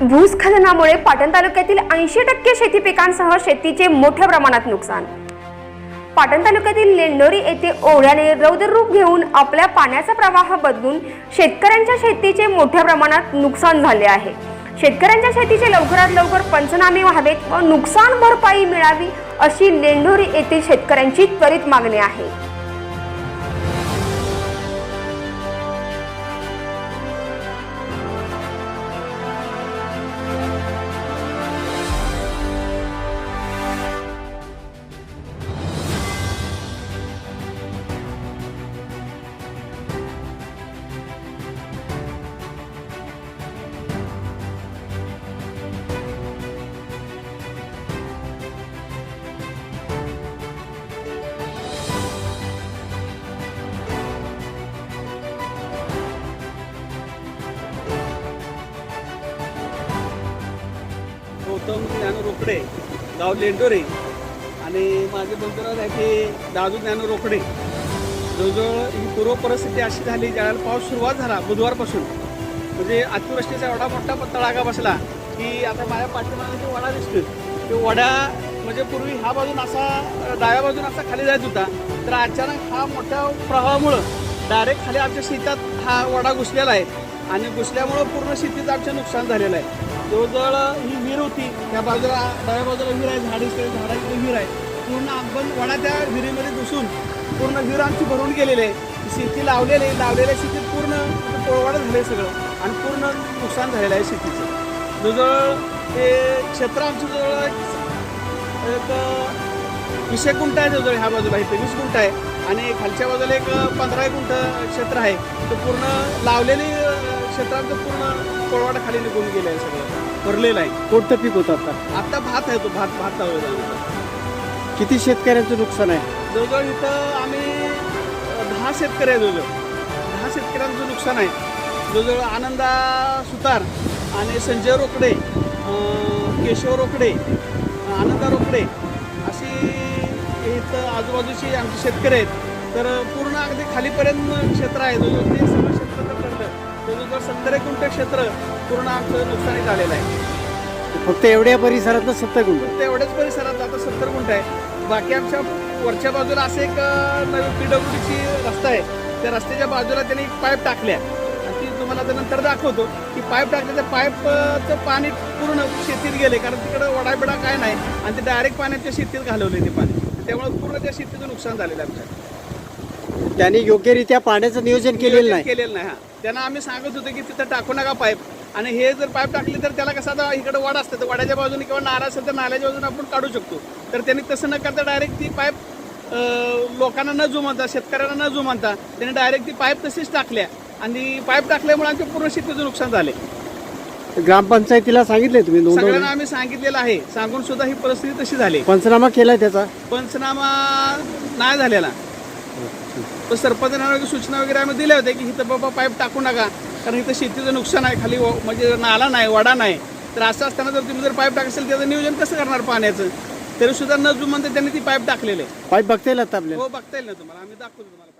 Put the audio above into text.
भूस्खलनामुळे पाटण तालुक्यातील ऐंशी टक्के शेती पिकांसह शेतीचे मोठ्या प्रमाणात नुकसान. पाटण तालुक्यातील लेंडोरी येथे ओढ्याने रौद्ररूप घेऊन आपल्या पाण्याचा प्रवाह बदलून शेतकऱ्यांच्या शेतीचे मोठ्या प्रमाणात नुकसान झाले आहे. शेतकऱ्यांच्या शेतीचे लवकरात लवकर पंचनामे व्हावेत व नुकसान भरपाई मिळावी अशी लेंडोरी येथील शेतकऱ्यांची त्वरित मागणी आहे. गौतम ज्ञान रोकडे गाव लेंडोरे आणि माझे बंधुराज आहे ते दादू ज्ञान रोकडे जवळजवळ ही पूर्व परिस्थिती अशी झाली ज्यावेळेला पाऊस सुरुवात झाला बुधवारपासून म्हणजे अतिवृष्टीचा एवढा मोठा तडाखा बसला की आता माझ्या पाठीमागे जो वडा दिसतोय तो वडा म्हणजे पूर्वी ह्या बाजून असा डाव्या बाजून असा खाली जात होता तर अचानक हा मोठ्या प्रवाहामुळं डायरेक्ट खाली आमच्या शेतात हा वडा घुसलेला आहे. आणि घुसल्यामुळं पूर्ण शेतीचं आमचं नुकसान झालेलं आहे. जवळजवळ ही विहीर होती. त्या बाजूला डाव्या बाजूला विहीर आहे झाडी झाडाची विहीर आहे. पूर्ण आपण वडा त्या विहिरीमध्ये घुसून पूर्ण विहीर आमची भरून गेलेली आहे. शेती लावलेली लावलेल्या शेतीत पूर्ण पोळवाडं झालं सगळं आणि पूर्ण नुकसान झालेलं आहे शेतीचं. जवळजवळ ते क्षेत्र आमचं जवळ एक- विषय वीस एक गुंठ आहे जवळ ह्या बाजूला इथे वीस गुंठ आहे. आणि खालच्या बाजूला एक पंधरा एक गुंठ क्षेत्र आहे. ते पूर्ण लावलेली क्षेत्रात पूर्ण कोळवाडा खाली निघून गेलं आहे सगळं. भरलेलं आहे. कोणतं पीक होतं आता? आता भात आहे तो भात भात लावलेला आहे. किती शेतकऱ्यांचं नुकसान आहे? जवळजवळ इथं आम्ही अं, दहा शेतकरी आहे जवळजवळ. दहा शेतकऱ्यांचं नुकसान आहे. जवळजवळ आनंदा सुतार आणि संजय रोकडे अं, केशव रोकडे आनंदा रोकडे अशी इथं आजूबाजूची आमचे शेतकरी आहेत. तर पूर्ण अगदी खालीपर्यंत क्षेत्र आहे जवळजवळ. ते सगळं क्षेत्र तर जवळजवळ सत्तर एक गुंठ क्षेत्र पूर्ण आमचं नुकसानी झालेलं आहे. फक्त एवढ्या परिसरात सत्तर गुंठ. फक्त एवढ्याच परिसरात आता सत्तर गुंठ आहे. बाकी आमच्या वरच्या बाजूला असं एक नवीन पीडब्ल्यूडीची रस्ता आहे. त्या रस्त्याच्या बाजूला त्यांनी पाईप टाकल्या. आणि ती तुम्हाला नंतर दाखवतो की पाईप टाकल्या त्या पाईपचं पाणी पूर्ण शेतीत गेले. कारण तिकडं वडाबिडा काय नाही. आणि ते डायरेक्ट पाण्याच्या शेतीत घालवले ते पाणी. त्यामुळे पूर्ण त्या शेतीचं नुकसान झालेलं आहे आमच्या. त्यांनी योग्यरित्या पाण्याचं नियोजन केलेलं नाही. केलेलं नाही हा. त्यांना आम्ही सांगत होतो की तिथं टाकू नका पाईप. आणि हे जर पाईप टाकले तर त्याला कसं आता इकडे वाड असतं तर वाड्याच्या बाजूने किंवा नाला असेल तर नाल्याच्या बाजूने आपण काढू शकतो. तर त्यांनी तसं न करता डायरेक्ट ती पाईप लोकांना न जुमानता शेतकऱ्यांना न जुमानता त्यांनी डायरेक्ट ती पाईप तशीच टाकल्या. आणि पाईप टाकल्यामुळे आमच्या पूर्ण शेतीचं नुकसान झाले ग्रामपंचायतीला सांगितले तुम्ही सगळ्यांना आम्ही सांगितलेलं आहे. सांगून सुद्धा ही परिस्थिती तशी झाली. पंचनामा केलाय त्याचा? पंचनामा नाही झालेला. तर सरपंचांना सूचना वगैरे आम्ही दिल्या होत्या की इथं बाबा पाईप टाकू नका कारण इथं शेतीचं नुकसान आहे खाली म्हणजे नाला नाही वडा नाही. तर असं असताना जर तुम्ही जर पाईप टाक असेल त्याचं नियोजन कसं करणार पाण्याचं? तरी सुद्धा न जुमान त्यांनी ती पाईप टाकलेलं आहे. पाईप बघता येईल आता आपल्याला. हो बघता येईल ना तुम्हाला. आम्ही दाखवतो तुम्हाला